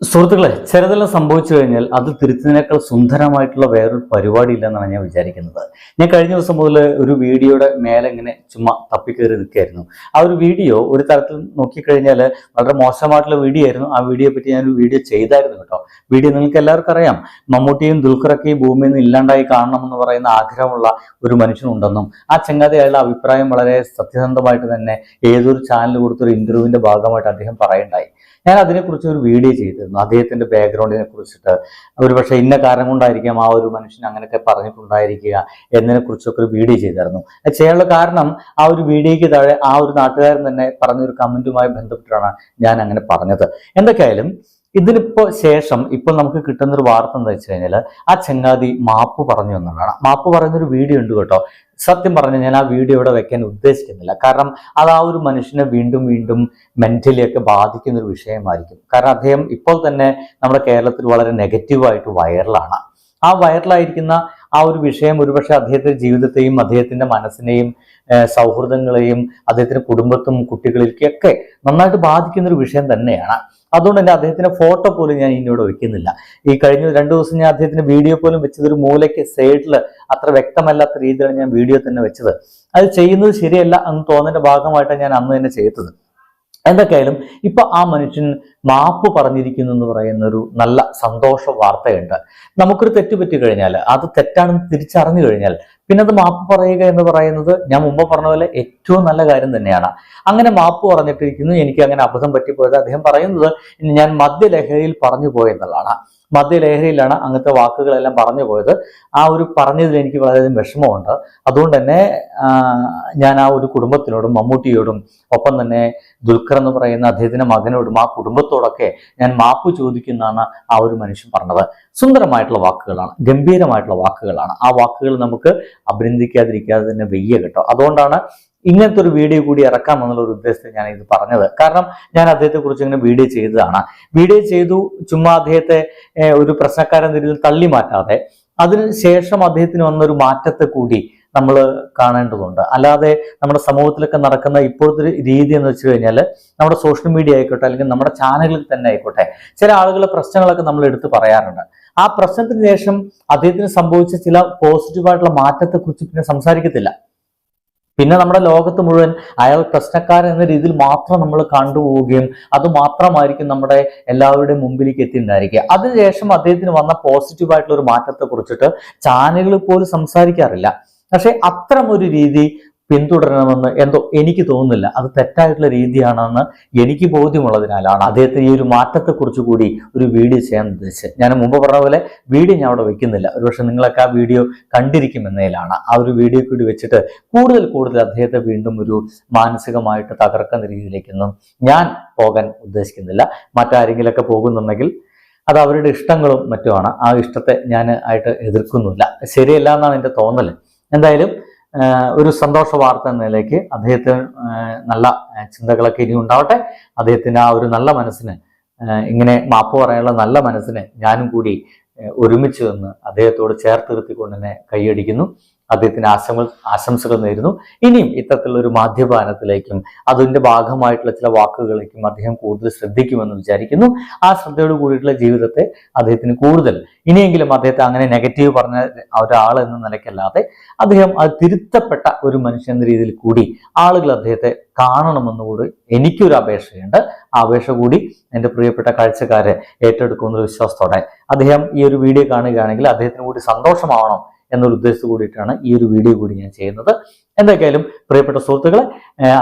സുഹൃത്തുക്കളെ ചിലതെല്ലാം സംഭവിച്ചു കഴിഞ്ഞാൽ അത് തിരുത്തിനേക്കാൾ സുന്ദരമായിട്ടുള്ള വേറൊരു പരിപാടി ഇല്ലെന്നാണ് ഞാൻ വിചാരിക്കുന്നത്. ഞാൻ കഴിഞ്ഞ ദിവസം മുതൽ ഒരു വീഡിയോയുടെ മേലെ ഇങ്ങനെ ചുമ്മാ തപ്പിക്കേറി നിൽക്കുകയായിരുന്നു. ആ ഒരു വീഡിയോ ഒരു തരത്തിൽ നോക്കിക്കഴിഞ്ഞാൽ വളരെ മോശമായിട്ടുള്ള വീഡിയോ ആയിരുന്നു. ആ വീഡിയോയെ പറ്റി ഞാനൊരു വീഡിയോ ചെയ്തായിരുന്നു കേട്ടോ. വീഡിയോ നിങ്ങൾക്ക് എല്ലാവർക്കും അറിയാം. മമ്മൂട്ടിയും ദുൽഖറക്കെയും ഭൂമിയിൽ നിന്ന് ഇല്ലാണ്ടായി കാണണമെന്ന് പറയുന്ന ആഗ്രഹമുള്ള ഒരു മനുഷ്യനുണ്ടെന്നും ആ ചങ്ങാതി അയാളുടെ അഭിപ്രായം വളരെ സത്യസന്ധമായിട്ട് തന്നെ ഏതൊരു ചാനൽ കൊടുത്തൊരു ഇന്റർവ്യൂവിന്റെ ഭാഗമായിട്ട് അദ്ദേഹം പറയുണ്ടായി ഞാൻ അതിനെക്കുറിച്ച് ഒരു വീഡിയോ ചെയ്തിരുന്നു. അദ്ദേഹത്തിന്റെ ബാക്ക്ഗ്രൗണ്ടിനെ കുറിച്ചിട്ട്. ഒരു പക്ഷേ ഇന്ന കാരണം കൊണ്ടായിരിക്കാം ആ ഒരു മനുഷ്യൻ അങ്ങനെയൊക്കെ പറഞ്ഞിട്ടുണ്ടായിരിക്കുക എന്നതിനെ കുറിച്ചൊക്കെ ഒരു വീഡിയോ ചെയ്തിരുന്നു. അത് ചെയ്യാനുള്ള കാരണം ആ ഒരു വീഡിയോയ്ക്ക് താഴെ ആ ഒരു നാട്ടുകാരൻ തന്നെ പറഞ്ഞൊരു കമന്റുമായി ബന്ധപ്പെട്ടാണ് ഞാൻ അങ്ങനെ പറഞ്ഞത്. എന്തൊക്കെയായാലും ഇതിനിപ്പോ ശേഷം ഇപ്പൊ നമുക്ക് കിട്ടുന്ന ഒരു വാർത്ത എന്താ വെച്ച് കഴിഞ്ഞാൽ ആ ചങ്ങാതി മാപ്പ് പറഞ്ഞു എന്നുള്ളതാണ്. മാപ്പ് പറഞ്ഞൊരു വീഡിയോ ഉണ്ട് കേട്ടോ. സത്യം പറഞ്ഞു ഞാൻ ആ വീഡിയോ ഇവിടെ വെക്കാൻ ഉദ്ദേശിക്കുന്നില്ല. കാരണം അത് ആ ഒരു മനുഷ്യനെ വീണ്ടും വീണ്ടും മെന്റലി ഒക്കെ ബാധിക്കുന്ന ഒരു വിഷയമായിരിക്കും. കാരണം അദ്ദേഹം ഇപ്പോൾ തന്നെ നമ്മുടെ കേരളത്തിൽ വളരെ നെഗറ്റീവായിട്ട് വൈറലാണ് ആ വൈറലായിരിക്കുന്ന ആ ഒരു വിഷയം ഒരുപക്ഷെ അദ്ദേഹത്തിന്റെ ജീവിതത്തെയും അദ്ദേഹത്തിന്റെ മനസ്സിനെയും സൗഹൃദങ്ങളെയും അദ്ദേഹത്തിന്റെ കുടുംബത്തും കുട്ടികളിലേക്കൊക്കെ നന്നായിട്ട് ബാധിക്കുന്ന ഒരു വിഷയം തന്നെയാണ്. അതുകൊണ്ട് തന്നെ അദ്ദേഹത്തിന്റെ ഫോട്ടോ പോലും ഞാൻ ഇന്നിവിടെ വയ്ക്കുന്നില്ല ഈ കഴിഞ്ഞ രണ്ടു ദിവസം ഞാൻ അദ്ദേഹത്തിന്റെ വീഡിയോ പോലും വെച്ചത് ഒരു മൂലയ്ക്ക് സൈഡിൽ അത്ര വ്യക്തമല്ലാത്ത രീതിയിലാണ് ഞാൻ വീഡിയോ തന്നെ വെച്ചത്. അത് ചെയ്യുന്നത് ശരിയല്ല എന്ന് തോന്നുന്നതിന്റെ ഭാഗമായിട്ടാണ് ഞാൻ അന്ന് തന്നെ ചെയ്തത്. എന്തൊക്കെയായാലും ഇപ്പൊ ആ മനുഷ്യൻ മാപ്പ് പറഞ്ഞിരിക്കുന്നു എന്ന് പറയുന്ന ഒരു നല്ല സന്തോഷ വാർത്തയുണ്ട്. നമുക്കൊരു തെറ്റ് പറ്റി കഴിഞ്ഞാൽ അത് തെറ്റാണെന്ന് തിരിച്ചറിഞ്ഞു കഴിഞ്ഞാൽ പിന്നെ അത് മാപ്പ് പറയുക എന്ന് പറയുന്നത് ഞാൻ മുമ്പ് പറഞ്ഞ പോലെ ഏറ്റവും നല്ല കാര്യം തന്നെയാണ്. അങ്ങനെ മാപ്പ് പറഞ്ഞിട്ടിരിക്കുന്നു എനിക്ക് അങ്ങനെ അബദ്ധം പറ്റിപ്പോയത് അദ്ദേഹം പറയുന്നത് ഞാൻ മദ്യലഹരിയിൽ പറഞ്ഞു പോയെന്നുള്ളതാണ്. മദ്യലഹരിയിലാണ് അങ്ങനത്തെ വാക്കുകളെല്ലാം പറഞ്ഞു പോയത്. ആ ഒരു പറഞ്ഞതിൽ എനിക്ക് വളരെയധികം വിഷമമുണ്ട്. അതുകൊണ്ട് തന്നെ ഞാൻ ആ ഒരു കുടുംബത്തിനോടും മമ്മൂട്ടിയോടും ഒപ്പം തന്നെ ദുൽഖർ എന്ന് പറയുന്ന അദ്ദേഹത്തിന്റെ മകനോടും ആ കുടുംബത്തോടൊക്കെ ഞാൻ മാപ്പ് ചോദിക്കുന്നതാണ് ആ ഒരു മനുഷ്യൻ പറഞ്ഞത്. സുന്ദരമായിട്ടുള്ള വാക്കുകളാണ് ഗംഭീരമായിട്ടുള്ള വാക്കുകളാണ്. ആ വാക്കുകൾ നമുക്ക് അഭിനന്ദിക്കാതിരിക്കാതെ തന്നെ വെയ്യ കേട്ടോ. അതുകൊണ്ടാണ് ഇങ്ങനത്തെ ഒരു വീഡിയോ കൂടി ഇറക്കാം എന്നുള്ള ഒരു ഉദ്ദേശത്തിൽ ഞാൻ ഇത് പറഞ്ഞത്. കാരണം ഞാൻ അദ്ദേഹത്തെ കുറിച്ച് ഇങ്ങനെ വീഡിയോ ചെയ്തതാണ്. വീഡിയോ ചെയ്തു ചുമ്മാ അദ്ദേഹത്തെ ഒരു പ്രശ്നക്കാരൻ രീതിയിൽ തള്ളി മാറ്റാതെ അതിനുശേഷം അദ്ദേഹത്തിന് വന്നൊരു മാറ്റത്തെ കൂടി നമ്മൾ കാണേണ്ടതുണ്ട്. അല്ലാതെ നമ്മുടെ സമൂഹത്തിലൊക്കെ നടക്കുന്ന ഇപ്പോഴത്തെ രീതി എന്ന് വെച്ച് കഴിഞ്ഞാൽ നമ്മുടെ സോഷ്യൽ മീഡിയ ആയിക്കോട്ടെ അല്ലെങ്കിൽ നമ്മുടെ ചാനലുകളിൽ തന്നെ ആയിക്കോട്ടെ ചില ആളുകളെ പ്രശ്നങ്ങളൊക്കെ നമ്മൾ എടുത്ത് പറയാറുണ്ട്. ആ പ്രശ്നത്തിന് ശേഷം അദ്ദേഹത്തിന് സംഭവിച്ച ചില പോസിറ്റീവായിട്ടുള്ള മാറ്റത്തെക്കുറിച്ച് പിന്നെ സംസാരിക്കത്തില്ല. പിന്നെ നമ്മുടെ ലോകത്ത് മുഴുവൻ അയാൾ പ്രശ്നക്കാരൻ എന്ന രീതിയിൽ മാത്രം നമ്മൾ കണ്ടുപോവുകയും അത് മാത്രമായിരിക്കും നമ്മുടെ എല്ലാവരുടെയും മുമ്പിലേക്ക് എത്തിണ്ടായിരിക്കുക അതിനുശേഷം അദ്ദേഹത്തിന് വന്ന പോസിറ്റീവായിട്ടുള്ള ഒരു മാറ്റത്തെ കുറിച്ചിട്ട് ചാനലുകൾ പോലും സംസാരിക്കാറില്ല. പക്ഷെ അത്തരം ഒരു രീതി പിന്തുടരണമെന്ന് എന്തോ എനിക്ക് തോന്നുന്നില്ല. അത് തെറ്റായിട്ടുള്ള രീതിയാണെന്ന് എനിക്ക് ബോധ്യമുള്ളതിനാലാണ് അദ്ദേഹത്തിന് ഈ ഒരു മാറ്റത്തെക്കുറിച്ച് കൂടി ഒരു വീഡിയോ ചെയ്യാൻ ഉദ്ദേശിച്ചത്. ഞാൻ മുമ്പ് പറഞ്ഞ പോലെ വീഡിയോ ഞാൻ അവിടെ വെക്കുന്നില്ല. ഒരുപക്ഷെ നിങ്ങളൊക്കെ ആ വീഡിയോ കണ്ടിരിക്കുമെന്നതിലാണ്. ആ ഒരു വീഡിയോ കൂടി വെച്ചിട്ട് കൂടുതൽ കൂടുതൽ അദ്ദേഹത്തെ വീണ്ടും ഒരു മാനസികമായിട്ട് തകർക്കുന്ന രീതിയിലേക്കൊന്നും ഞാൻ പോകാൻ ഉദ്ദേശിക്കുന്നില്ല. മറ്റാരെങ്കിലൊക്കെ പോകുന്നുണ്ടെങ്കിൽ അത് അവരുടെ ഇഷ്ടങ്ങളും മറ്റുമാണ്. ആ ഇഷ്ടത്തെ ഞാൻ ആയിട്ട് എതിർക്കുന്നില്ല ശരിയല്ല എന്നാണ് എന്റെ തോന്നൽ എന്തായാലും ഒരു സന്തോഷ വാർത്ത എന്ന നിലയ്ക്ക് അദ്ദേഹത്തിന് നല്ല ചിന്തകളൊക്കെ ഇനി ഉണ്ടാവട്ടെ. അദ്ദേഹത്തിന്റെ ആ ഒരു നല്ല മനസ്സിന് ഇങ്ങനെ മാപ്പ് പറയാനുള്ള നല്ല മനസ്സിന് ഞാനും കൂടി ഒരുമിച്ച് നിന്ന് അദ്ദേഹത്തോട് ചേർത്ത് നിർത്തിക്കൊണ്ട് തന്നെ കൈയടിക്കുന്നു. അദ്ദേഹത്തിന് ആശംസ ആശംസകൾ നേരുന്നു. ഇനിയും ഇത്തരത്തിലുള്ള ഒരു മാധ്യപാനത്തിലേക്കും അതിന്റെ ഭാഗമായിട്ടുള്ള ചില വാക്കുകളിലേക്കും അദ്ദേഹം കൂടുതൽ ശ്രദ്ധിക്കുമെന്ന് വിചാരിക്കുന്നു. ആ ശ്രദ്ധയോട് കൂടിയിട്ടുള്ള ജീവിതത്തെ അദ്ദേഹത്തിന് കൂടുതൽ ഇനിയെങ്കിലും അദ്ദേഹത്തെ അങ്ങനെ നെഗറ്റീവ് പറഞ്ഞ ഒരാൾ എന്ന നിലയ്ക്കല്ലാതെ അദ്ദേഹം അത് തിരുത്തപ്പെട്ട ഒരു മനുഷ്യൻ എന്ന രീതിയിൽ കൂടി ആളുകൾ അദ്ദേഹത്തെ കാണണമെന്നുകൂടി എനിക്കൊരു അപേക്ഷയുണ്ട്. ആ അപേക്ഷ കൂടി എന്റെ പ്രിയപ്പെട്ട കാഴ്ചക്കാരെ ഏറ്റെടുക്കുമെന്നൊരു വിശ്വാസത്തോടെ അദ്ദേഹം ഈ ഒരു വീഡിയോ കാണുകയാണെങ്കിൽ അദ്ദേഹത്തിന് കൂടി സന്തോഷമാവണം എന്നൊരു ഉദ്ദേശത്തോട് കൂടിയിട്ടാണ് ഈ ഒരു വീഡിയോ കൂടി ഞാൻ ചെയ്യുന്നത്. എന്തൊക്കെയായാലും പ്രിയപ്പെട്ട സുഹൃത്തുക്കളെ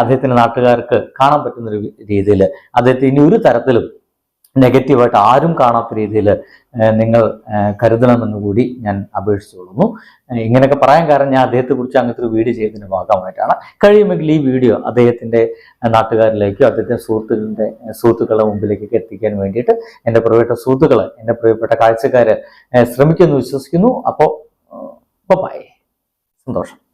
അദ്ദേഹത്തിന്റെ നാട്ടുകാർക്ക് കാണാൻ പറ്റുന്ന ഒരു രീതിയിൽ അദ്ദേഹത്തെ ഇനി ഒരു തരത്തിലും നെഗറ്റീവായിട്ട് ആരും കാണാത്ത രീതിയിൽ നിങ്ങൾ കരുതണമെന്ന് കൂടി ഞാൻ അപേക്ഷിച്ചുകൊള്ളുന്നു. ഇങ്ങനെയൊക്കെ പറയാൻ കാരണം ഞാൻ അദ്ദേഹത്തെ കുറിച്ച് അങ്ങനത്തെ ഒരു വീഡിയോ ചെയ്തതിന്റെ ഭാഗമായിട്ടാണ്. കഴിയുമെങ്കിൽ ഈ വീഡിയോ അദ്ദേഹത്തിന്റെ നാട്ടുകാരിലേക്കോ അദ്ദേഹത്തിന്റെ സുഹൃത്തുക്കളുടെ സുഹൃത്തുക്കളുടെ മുമ്പിലേക്കൊക്കെ എത്തിക്കാൻ വേണ്ടിയിട്ട് എന്റെ പ്രിയപ്പെട്ട സുഹൃത്തുക്കൾ എന്റെ പ്രിയപ്പെട്ട കാഴ്ചക്കാര് ശ്രമിക്കുമെന്ന് വിശ്വസിക്കുന്നു. അപ്പോൾ ബൈ സന്തോഷം